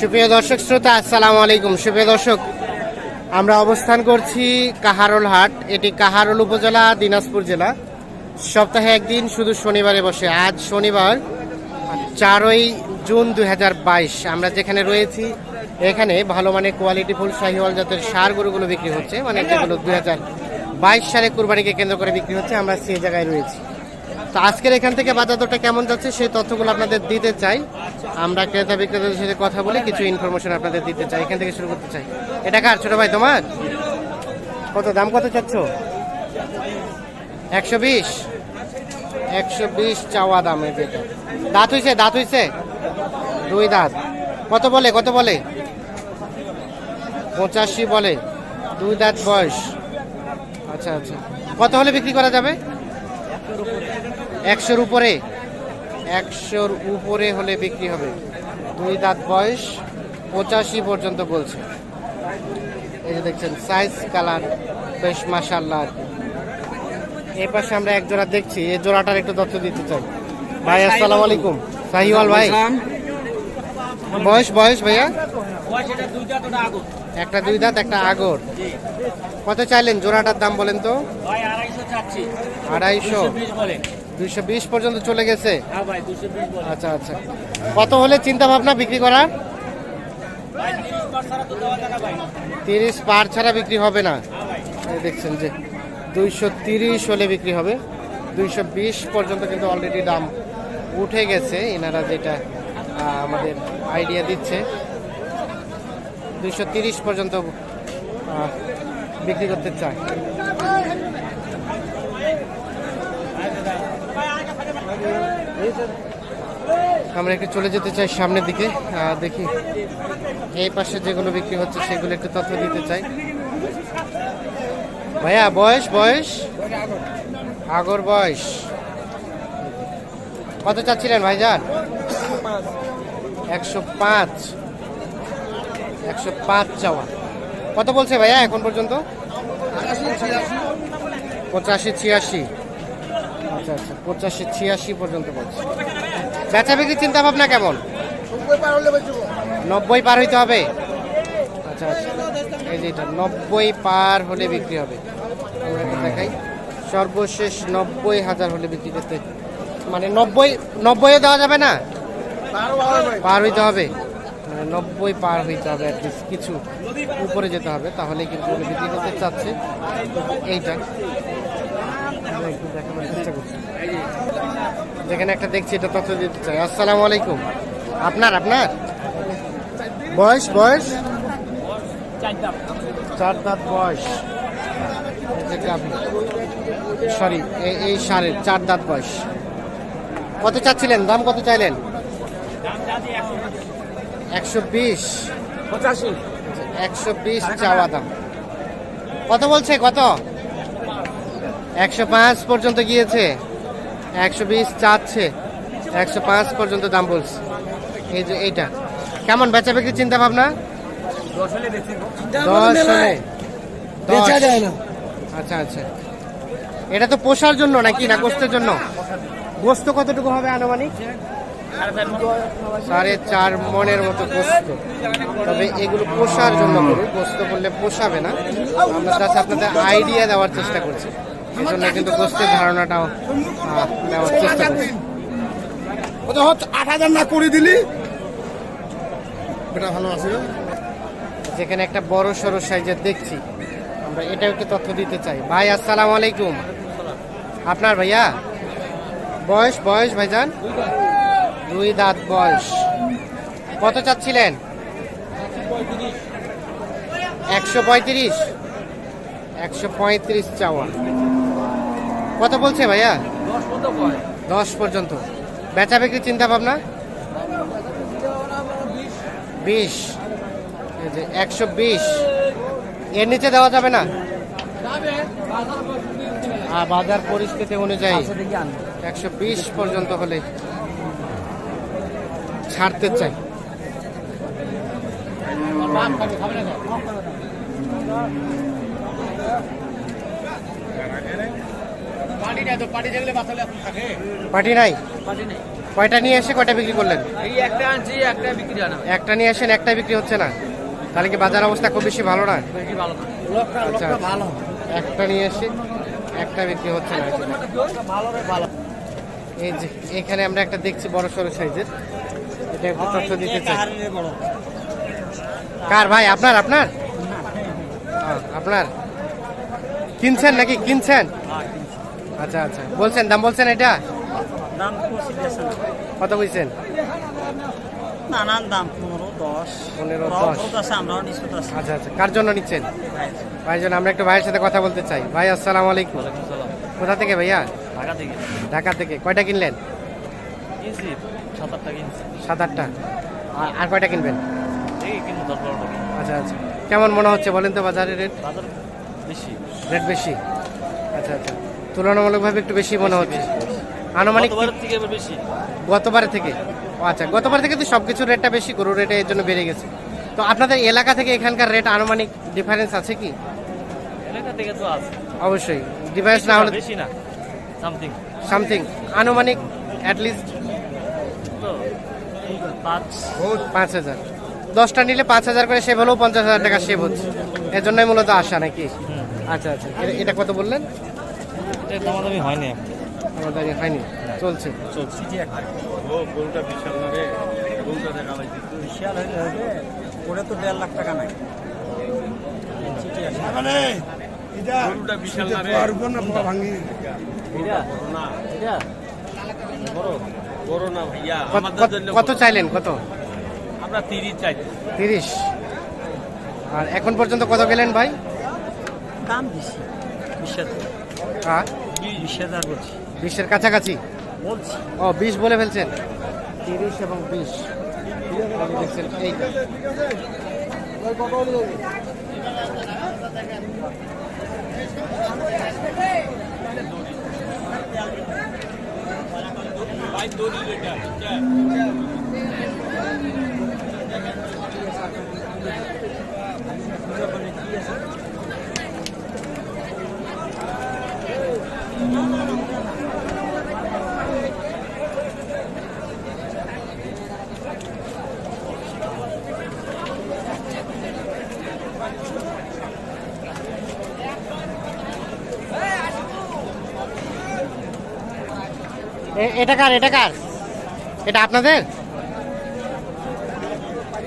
সুপ্রিয় দর্শক শ্রোতা, আসসালামু আলাইকুম। সুপ্রিয় দর্শক, আমরা অবস্থান করছি কাহারোল হাট। এটি কাহারোল উপজেলা, দিনাজপুর জেলা। সপ্তাহে একদিন শুধু শনিবারে বসে। আজ শনিবার, চারই জুন দু হাজার বাইশ। আমরা যেখানে রয়েছি, এখানে ভালো মানের কোয়ালিটি ফুল শাহিওয়াল জাতের সার গরুগুলো বিক্রি হচ্ছে। মানে যেগুলো বাইশ সালে কুরবানিকে কেন্দ্র করে বিক্রি হচ্ছে, আমরা সেই জায়গায় রয়েছি। তো আজকের এখান থেকে বাজার দরটা কেমন যাচ্ছে সেই তথ্যগুলো আপনাদের দিতে চাই। আমরা ক্রেতা বিক্রেতাদের সাথে কথা বলে, কিছু ইনফরমেশন আপনাদের দিতে চাই। এখান থেকে শুরু করতে চাই। এটা কার? ছোট ভাই, তোমার? কত দাম কত চাচ্ছ? একশো বিশ। একশো বিশ চাওয়া দাম এই যেটা দাঁত হইছে দাঁত হইছে? দুই দাঁত। কত বলে কত বলে? পঁচাশি বলে। দুই দাঁত বয়স। আচ্ছা আচ্ছা। কত হলে বিক্রি করা যাবে? একশোর উপরে একশোর উপরে হলে বিক্রি হবে। দুই দাঁত বয়স পঁচাশি পর্যন্ত বলছে। এই যে দেখছেন সাইজ কালার বেশ মাসাল্লাহ আর কি। এই পাশে আমরা এক জোড়া দেখছি এই জোড়াটার একটু তথ্য দিতে চাই। ভাই আসসালামু আলাইকুম। সাহিওয়াল ভাই। বয়স বয়স ভাইয়া? একটা দুই দাঁত একটা আগর। কত চাইলেন জোড়াটার দাম বলেন তো? আড়াইশো দুইশো বিশ পর্যন্ত চলে গেছে? আচ্ছা আচ্ছা। কত হলে চিন্তা ভাবনা বিক্রি করার তিরিশ পার ছাড়া বিক্রি হবে না? এই দেখছেন যে দুইশো তিরিশ হলে বিক্রি হবে। দুইশো বিশ পর্যন্ত কিন্তু অলরেডি দাম উঠে গেছে। এনারা যেটা আমাদের আইডিয়া দিচ্ছে। দুইশো তিরিশ পর্যন্ত বিক্রি করতে চায়। আমরা একটু চলে যেতে চাই সামনের দিকে দেখি। এই পাশে যেগুলো বিক্রি হচ্ছে, সেগুলো একটু তথ্য দিতে চাই। ভাইয়া, বয়স বয়স? আগর বয়স। কত চাচ্ছিলেন ভাই ভাইজান? একশো পাঁচ। একশো পাঁচ চাওয়া। কত বলছে ভাইয়া এখন পর্যন্ত? পঁচাশি, ছিয়াশি। আচ্ছা আচ্ছা পঁচাশি ছিয়াশি পর্যন্ত বলছে। বেচা বিক্রি চিন্তা ভাবনা কেমন? নব্বই পার হইতে হবে? আচ্ছা আচ্ছা এই যে এটা নব্বই পার হলে বিক্রি হবে। আমরা দেখাই। সর্বশেষ নব্বই হাজার হলে বিক্রি করতে মানে নব্বই নব্বইও দেওয়া যাবে না? পার হইতে হবে। মানে নব্বই পার হইতে হবে অ্যাটলিস্ট কিছু উপরে যেতে হবে তাহলে কিন্তু বিক্রি করতে চাচ্ছে। এইটা। একটু দেখানোর চেষ্টা যেখানে একটা দেখছি এটা তথ্য দিতে চাই। আসসালামু আলাইকুম। আপনার আপনার? বয়স বয়স? চার দাঁত বয়স। সরি এই সারের চার দাঁত বয়স। কত চাচ্ছিলেন? দাম কত চাইলেন? একশো বিশ। পঁচাশি। একশো বিশ চাওয়া দাম। কত বলছে কত? একশো পাঁচ পর্যন্ত গিয়েছে। একশো বিশ চাচ্ছে। একশো পাঁচ পর্যন্ত দাম বলছে। এই যে এইটা। কেমন বেচা বিক্রির চিন্তা ভাবনা দশ হলে। বেশি দশ। হলে দশ। বেচা যায় না। আচ্ছা আচ্ছা। এটা তো পোষার জন্য নাকি না গোস্তের জন্য? গোস্ত কতটুকু হবে আনুমানিক? সাড়ে চার মনের মতো গোস্ত। তবে এগুলো পোষার জন্য গোস্ত করলে পোষাবে না। আমরা জাস্ট আপনাদের আইডিয়া দেওয়ার চেষ্টা করছি। এই জন্য কিন্তু গোস্তের ধারণাটাও দেওয়ার চেষ্টা করছি। কত হচ্ছে আট হাজার না করে দিলি। এটা ভালো আছে যেখানে একটা বড় সড়ো সাইজের দেখছি আমরা এটাও একটু তথ্য দিতে চাই। ভাই আসসালামু আলাইকুম। আপনার ভাইয়া? বয়স বয়স ভাইজান? দুই দাঁত বয়স। কত চাচ্ছিলেন? একশো পঁয়ত্রিশ। একশো পঁয়ত্রিশ চাওয়া। কত বলছে ভাইয়া? দশ পর্যন্ত। বেচা বিক্রির চিন্তা ভাবনা? বিশ। একশো বিশ। এর নিচে দেওয়া যাবে না? বাজার পরিস্থিতি অনুযায়ী। একশো বিশ পর্যন্ত হলে ছাড়তে চাই। পার্টি নাই কয়টা নিয়ে এসে কয়টা বিক্রি করলেন? একটা আনছি একটা বিক্রি না। একটা নিয়ে আসেন একটা বিক্রি হচ্ছে না। তাহলে কি বাজার অবস্থা খুব বেশি ভালো না? আচ্ছা। একটা নিয়ে এসে একটা বিক্রি হচ্ছে না। ভালো রে ভালো এই যে এখানে আমরা একটা দেখছি বড় সড়ো সাইজের। এটা একটু তথ্য দিতে চাই। কার ভাই? আপনার আপনার? আপনার? কিনছেন নাকি? কিনছেন? আচ্ছা আচ্ছা। বলছেন দাম বলছেন এটা? দাম কত বলছেন? নানান দাম পনেরো দশ। পনেরো, দশ। আমরাও নিশ্চিত আছে। আচ্ছা আচ্ছা। কার জন্য নিচ্ছেন? আমরা একটু ভাইয়ের সাথে কথা বলতে চাই। ভাই আসসালামু আলাইকুম। কোথা থেকে ভাইয়া? ঢাকা থেকে। ঢাকা থেকে। কয়টা কিনলেন? সাত আটটা কিনছি। সাত আটটা। আর- আর কয়টা কিনবেন? আচ্ছা আচ্ছা। কেমন মনে হচ্ছে বলেন তো বাজারের রেট? বাজার বেশি। রেট বেশি। আচ্ছা আচ্ছা। তুলনামূলকভাবে একটু বেশি মনে হচ্ছে। আনুমানিক থেকে বেশি। গতবার থেকে? আচ্ছা গতবার থেকে তো সব কিছুর রেটটা বেশি গরুর রেটে এর জন্য বেড়ে গেছে। তো আপনাদের এলাকা থেকে এখানকার রেট আনুমানিক ডিফারেন্স আছে কি? এলাকা থেকে তো আছে। অবশ্যই ডিফারেন্স না হলে বেশি না। সামথিং সামথিং আনুমানিক অ্যাটলিস্ট তো পাঁচ। পাঁচ হাজার। দশটা নিলে পাঁচ হাজার করে সেভ হলেও পঞ্চাশ হাজার টাকা সেভ হচ্ছে। এর জন্যই মূলত আসা নাকি? আচ্ছা আচ্ছা। এটা কত বললেন? এটা দামাদামি হয়নি আমাদের হয়নি চলছে। চলছে। বিশাল হইলে হবে ওটা তো দেড় লাখ টাকা নাই। গরুটা বিশাল না রে বড় বড় না ভাইয়া কত- কত- চাইলেন কত? আমরা তিরিশ চাই। তিরিশ। আর এখন পর্যন্ত কত গেলেন ভাই? দাম বেশি। বিশ হাজার। হ্যাঁ বিশ হাজার বলছি বিশের কাছাকাছি? বলছি। ও বিশ বলে ফেলছেন? তিরিশ এবং বিশ। দেখছেন এইটা। এ- এটা কার এটা কার? এটা আপনাদের?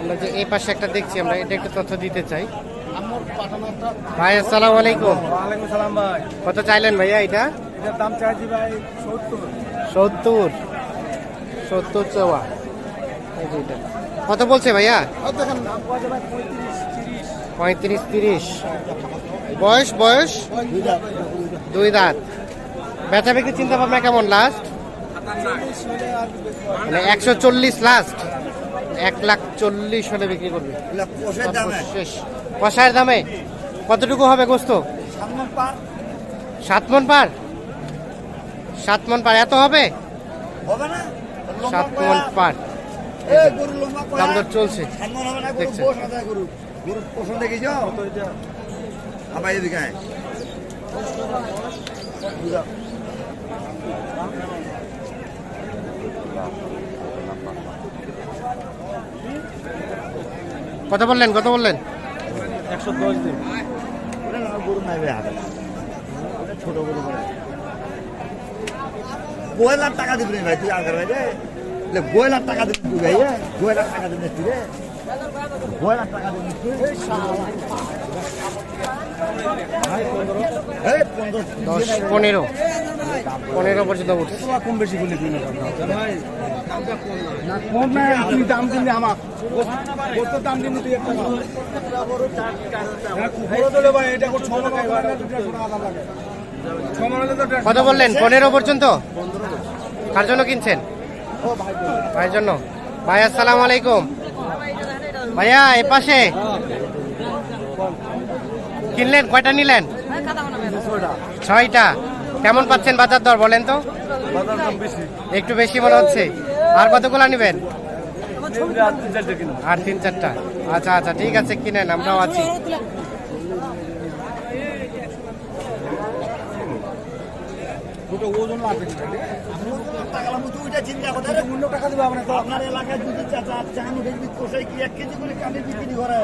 আমরা যে এই পাশে একটা দেখছি আমরা এটা একটু তথ্য দিতে চাই। ভাই আসসালামু আলাইকুম। সালাম ভাই। কত চাইলেন ভাইয়া এটা? এটার দাম চাইছি ভাই সত্তর। সত্তর। সত্তর চাওয়া। কত বলছে ভাইয়া? পঁয়ত্রিশ তিরিশ। বয়স বয়স? দুই দাঁত। বেচা বিক্রি চিন্তা ভাবনা কেমন লাস্ট মানে একশো চল্লিশ লাস্ট এক লাখ চল্লিশ হলে বিক্রি করবে। শেষ কষায়ের দামে। কতটুকু হবে গোস্ত? সাত মন পার? সাত মন পার। এত হবে? সাত মন পার। দাম দর চলছে। সম্মান হবে কত বললেন? কত বললেন? একশো দশ দিন। গরু নাই ভাই ছোট গরু বলে। লাখ টাকা দিবি ভাই তুই আগে ভাই রে? লাখ টাকা দিবি তুই ভাই গোয় লাখ টাকা দিবি তুই রে? গোয় লাখ টাকা দিবি তুই দশ পনেরো। পনেরো পর্যন্ত উঠছে। কম বেশি করলে দিন কম না তুই দাম দিলি আমার। কত দাম দিলি তুই একটা হ্যাঁ, কত বললেন? পনেরো পর্যন্ত? কার জন্য কিনছেন? ভাইয়ের জন্য। ভাই আসসালামু আলাইকুম। ভাইয়া এ পাশে কিনলেন? কয়টা নিলেন? ছয়টা। কেমন পাচ্ছেন বাজার দর বলেন তো? একটু বেশি মনে হচ্ছে। আর কতগুলো নেবেন? আর তিন, চারটা। আচ্ছা আচ্ছা ঠিক আছে, কিনেন, আমরাও আছি। আপনার এলাকায় যদি চাচা এক কেজি করে কানে বিক্রি করে?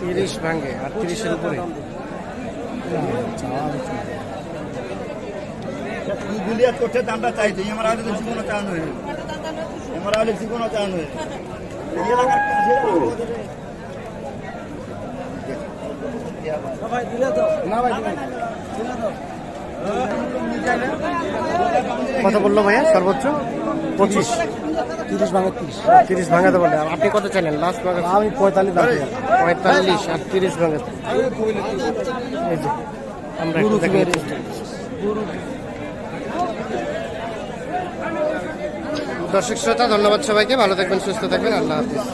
তিরিশ ভাঙে আর তিরিশের উপরে। গুলিয়াত করছে দামটা চাইছে আমার আগে তো। জীবনও চান হয়ে আমার আগে জীবনও চান হয়ে এই ভাই দিলে তো। না ভাই দিলে কত বলল ভাইয়া? সর্বোচ্চ? পঁচিশ। তিরিশ ভাঙে তিরিশ। তিরিশ ভাঙাতে আর আপনি কত চাইলেন? লাস্ট ভাঙা আমি পঁয়তাল্লিশ পঁয়তাল্লিশ আর তিরিশ ভাঙাতে এই যে আমরা একটু দেখে দর্শক শ্রোতা ধন্যবাদ সবাইকে। ভালো থাকবেন সুস্থ থাকবেন। আল্লাহ হাফিজ।